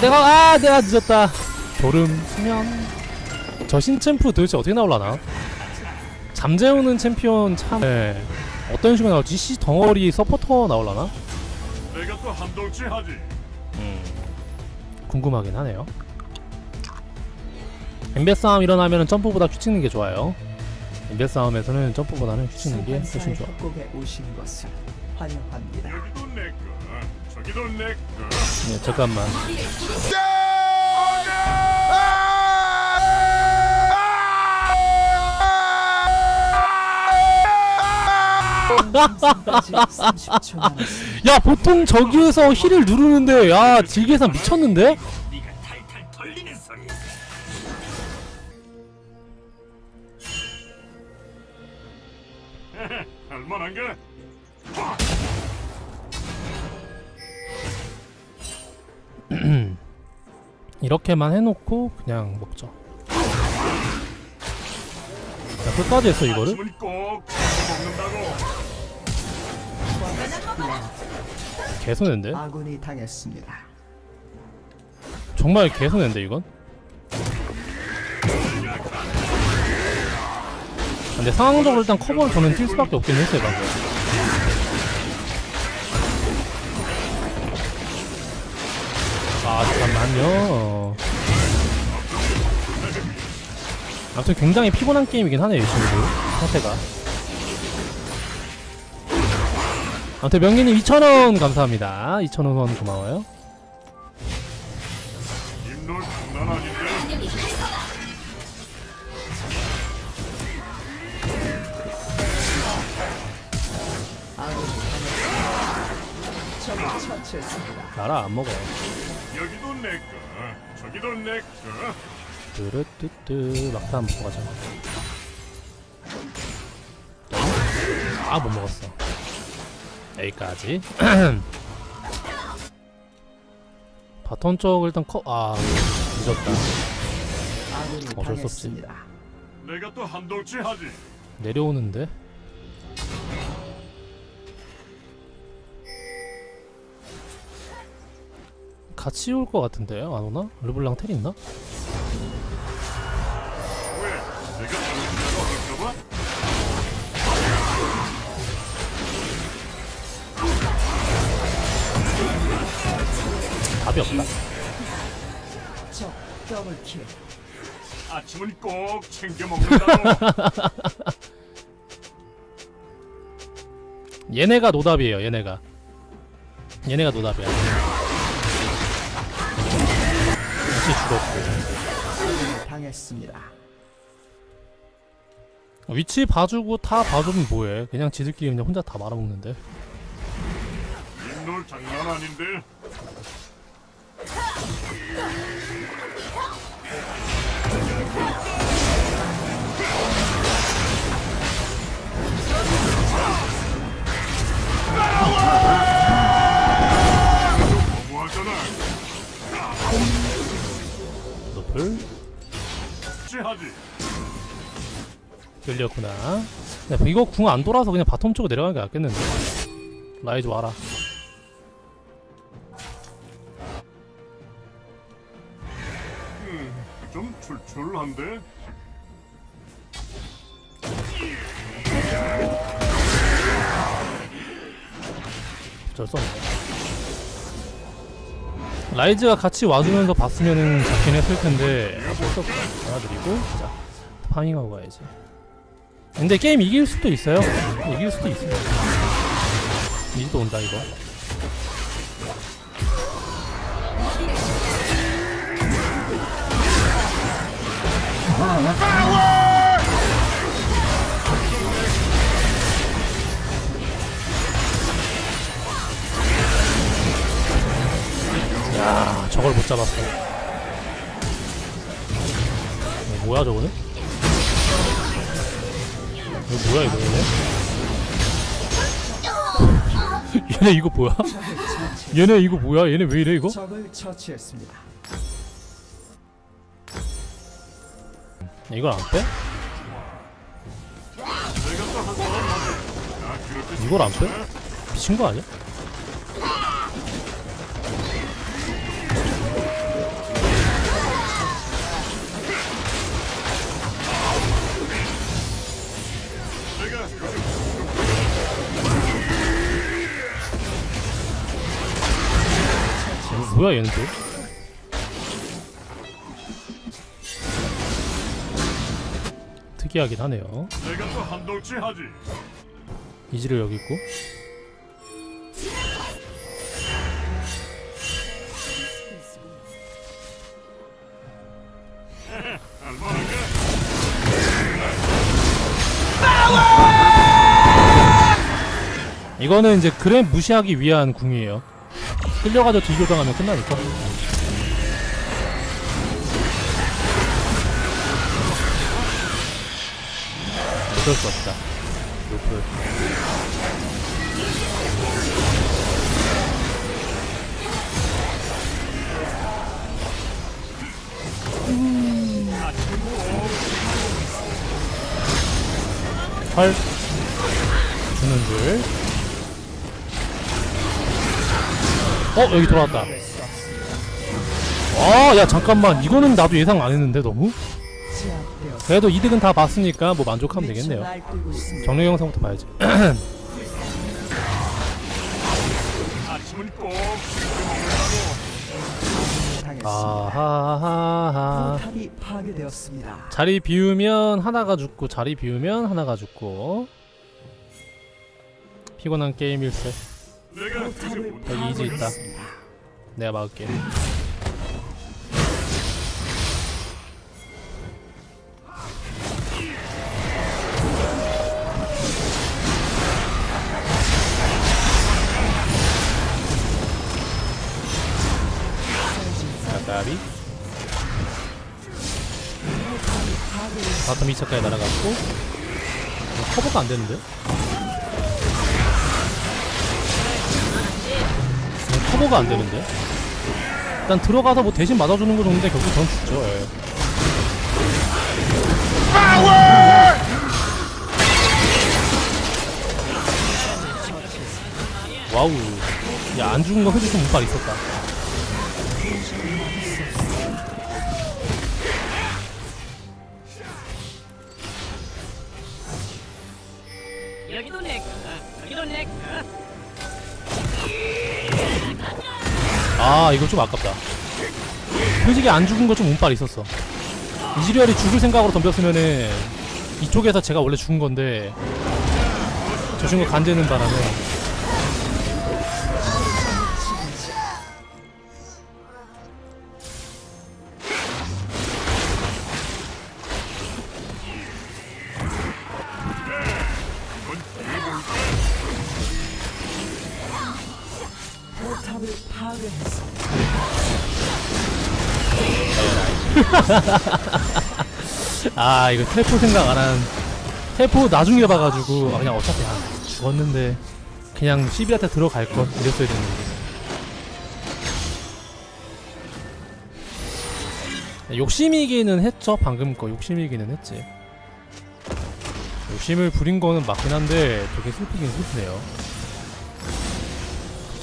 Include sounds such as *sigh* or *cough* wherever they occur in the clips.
내가 아 내가 늦었다. 졸음 수면. 저 신챔프 도대체 어떻게 나올라나? 잠재우는 챔피언 참 네. 어떤 식으로 나올지 C 덩어리 서포터 나올라나? 내가 또 한동치 하지. 음, 궁금하긴 하네요. 엠베 싸움 일어나면 점프보다 큐 찍는 게 좋아요. 엠베 싸움에서는 점프보다는 큐 찍는 게 훨씬 좋아. 협곡에 오신 것을 환영합니다. 여기도 내 거, 저기도 내 거. 네 잠깐만 30초 남았습니다. 야 보통 저기에서 힐을 누르는데 야 딜계산 미쳤는데? *clears throat* 이렇게만 해놓고 그냥 먹죠 야 끝까지 했어 이거를? 아군이 당했습니다. 정말 개손인데 이건? 근데 상황적으로 일단 커버를 저는 뛸 수밖에 없긴 했어요 방금 아 잠깐만요. 아무튼 굉장히 피곤한 게임이긴 하네요 이 친구들. 상태가. 아무튼 명예님 2,000원 감사합니다. 2,000원 후원 고마워요 나라 안 먹어 여기도 내 거, 저기도 내 거. 뚜루뚜뚜 막타 안 먹고 가자 아 못 먹었어. 여기까지. *clears throat* 바톤 쪽 일단 커.. 아 늦었다. 어쩔 수 없지. 내가 또 한동치 하지. 내려오는데 같이 올 것 같은데요? 안 오나? 르블랑 텔 있나? 답이 없다 더블 킬. 아침은 꼭 챙겨 먹는다고. *laughs* 얘네가 노답이에요 얘네가 얘네가 노답이야 역시 죽었고 당했습니다. 위치 봐주고 다 봐주면 뭐해 그냥 지들끼리 그냥 혼자 다 말아먹는데 장난 아닌데. 끌렸구나. 야, 이거 궁 안 돌아서 그냥 바텀 쪽으로 내려가는 게 낫겠는데? 라이즈 와라. 좀 출출한데. 어쩔 수 없네. 라이즈가 같이 와주면서 봤으면은 잡긴 했을 텐데 어쩔 수 없어 알아드리고 자 파밍하고 가야지 근데 게임 이길 수도 있어요. 이길 수도 있어요. 이지도 온다 이거. 야 저걸 못 잡았어 얘네? 이거 뭐야? *laughs* 얘네 이거 뭐야? 얘네 왜 이래 이거? 적을 처치했습니다. 이걸 안 빼? 이걸 안 빼? 미친 거 아니야? 뭐야 얘는 또? 특이하긴 하네요. 내가 또 한돌치 하지. 이지를 여기 있고. 이거는 이제 그램 무시하기 위한 궁이에요. 끌려가서 뒤교당하면 끝나니까. 어쩔 수 없다. 노플. 헐 주는 줄. 어 여기 돌아왔다. 아야 잠깐만 이거는 나도 예상 안 했는데 너무. 그래도 이득은 다 봤으니까 뭐 만족하면 되겠네요. 정례 영상부터 봐야지. *clears throat* 아하하하. 자리 비우면 하나가 죽고 자리 비우면 하나가 죽고 피곤한 게임일세. 여기 이지 있다. 파괴했습니다. 내가 막을게. 가까리 바텀 2차까지 날아갔고 어, 커버가 안 되는데? 커버가 안 되는데? 일단 들어가서 뭐 대신 맞아주는 거 좋은데 결국 전 죽죠. 예. 와우. 야, 안 죽은 거 흐지 좀 운빨 있었다. 여기도 내 거, 여기도 내 거. 아, 이거 좀 아깝다. 솔직히 안 죽은 거 좀 운빨 있었어. 이지리얼이 죽을 생각으로 덤볐으면은 이쪽에서 제가 원래 죽은 건데 저 친구 간재는 바람에 *laughs* 아 이거 텔포 생각 안 한. 텔포 나중에 봐가지고 아, 그냥 어차피 아, 죽었는데 그냥 시비한테 들어갈 것 이랬어야 됐는데. 욕심이기는 했죠. 방금 거 욕심이기는 했지. 욕심을 부린 거는 맞긴 한데 되게 슬프긴 슬프네요.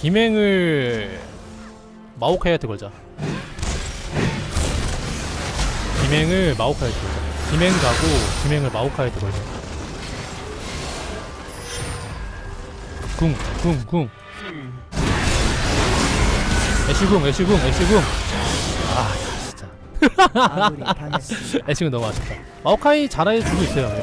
김행을 마오카이한테 걸자 김행을 마오카이한테 걸자 김행 가고 김행을 마오카이한테 걸자 궁, 궁, 궁 애쉬궁, 애쉬궁, 애쉬궁. 아 진짜. 애쉬궁 너무 아쉽다. 마오카이 잘해주고 있어요.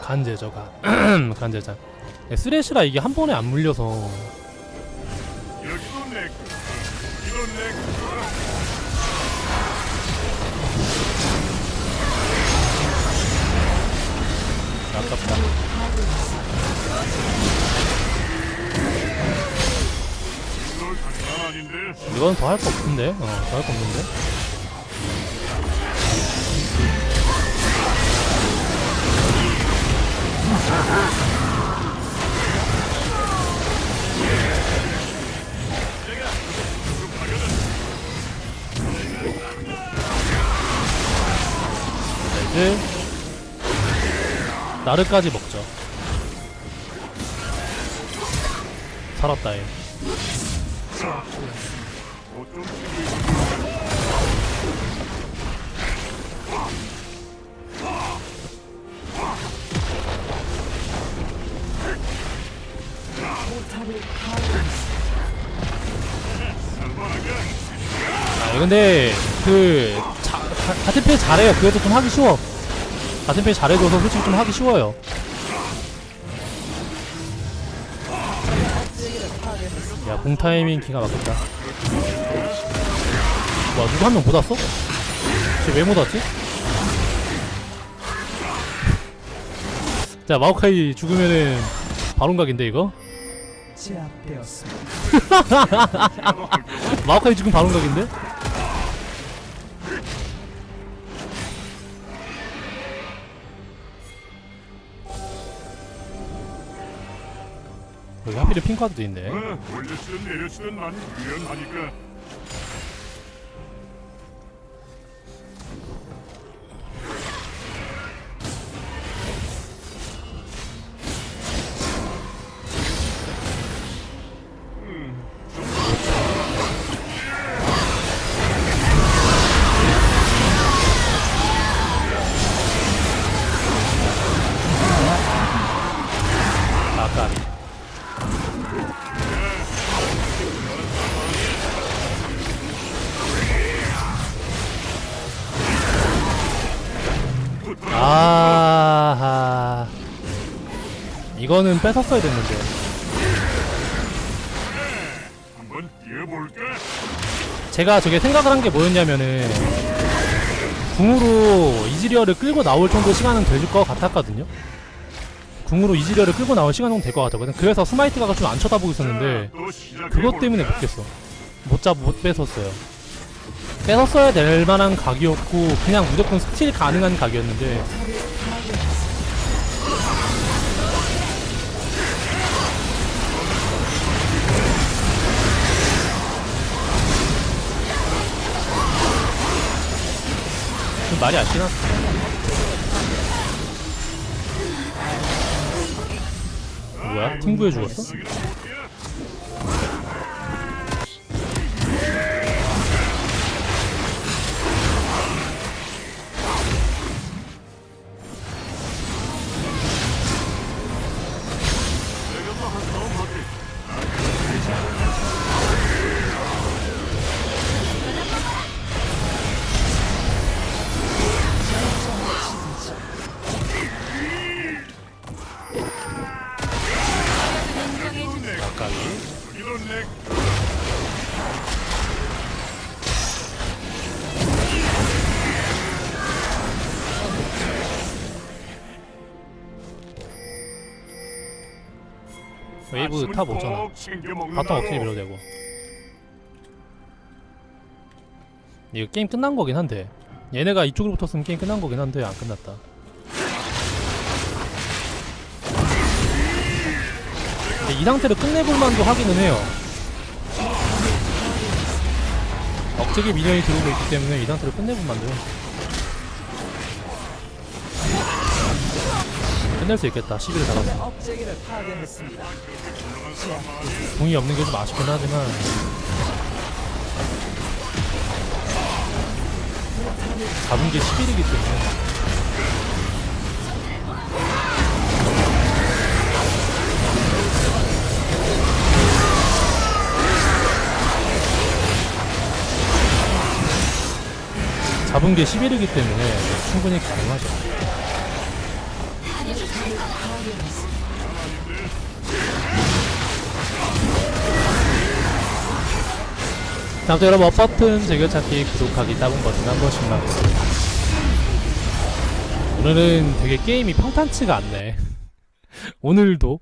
간제저가. *clears throat* 간제자. 네, 쓰레쉬라 이게 한 번에 안 물려서 아깝다. 이건 더 할 거 없는데? 어 더 할 거 없는데? 자, 이제 나르까지 먹죠. 살았다 얘. 아, 근데 그 자, 다, 같은 패 잘해요. 그래도 좀 하기 쉬워. 같은 페이 잘해줘서 솔직히 좀 하기 쉬워요. 야, 공 타이밍 기가 막혔다. 와, 누구 한 명 못 왔어? 쟤 왜 못 왔지? 자, 마오카이 죽으면은 바론각인데 이거? *laughs* 마오카이 죽으면 바론각인데? 여기 하필에 핑카드도 있네. 어, 올려치든 내려치든 난 유연하니까. 뺏었어야 됐는데 한번 뛰어볼까? 제가 저게 생각을 한 게 뭐였냐면은 궁으로 이즈리어를 끌고 나올 정도 시간은 될 것 같았거든요 궁으로 이즈리어를 끌고 나올 시간 정도 될 것 같았거든 그래서 스마이트가 좀안 쳐다보고 있었는데 그것 때문에 못 깼어. 못 잡, 못 뺏었어요. 뺏었어야 될 만한 각이었고, 그냥 무조건 스틸 가능한 각이었는데, 좀 말이 안 지났어. 뭐야? 팀부에 죽었어? 웨이브 탑 오잖아. 바텀 어떻게 밀어도 되고. 이거 게임 끝난 거긴 한데. 얘네가 이쪽으로 붙었으면 게임 끝난 거긴 한데 안 끝났다. 이 상태로 끝내볼 만도 하기는 해요. 억제기 미련이 들어오고 있기 때문에 이 상태로 끝내볼 만도 해. 끝낼 수 있겠다. 11을 잡았어. 업체계를 파괴했습니다. 공이 없는 게 좀 아쉽긴 하지만 잡은 게 11이기 때문에 잡은 게 11이기 때문에 충분히 가능하죠. 다음부터 여러분 버튼 즐겨찾기 구독하기 따봉 버튼 한 번씩만. 오늘은 되게 게임이 평탄치가 않네. *laughs* 오늘도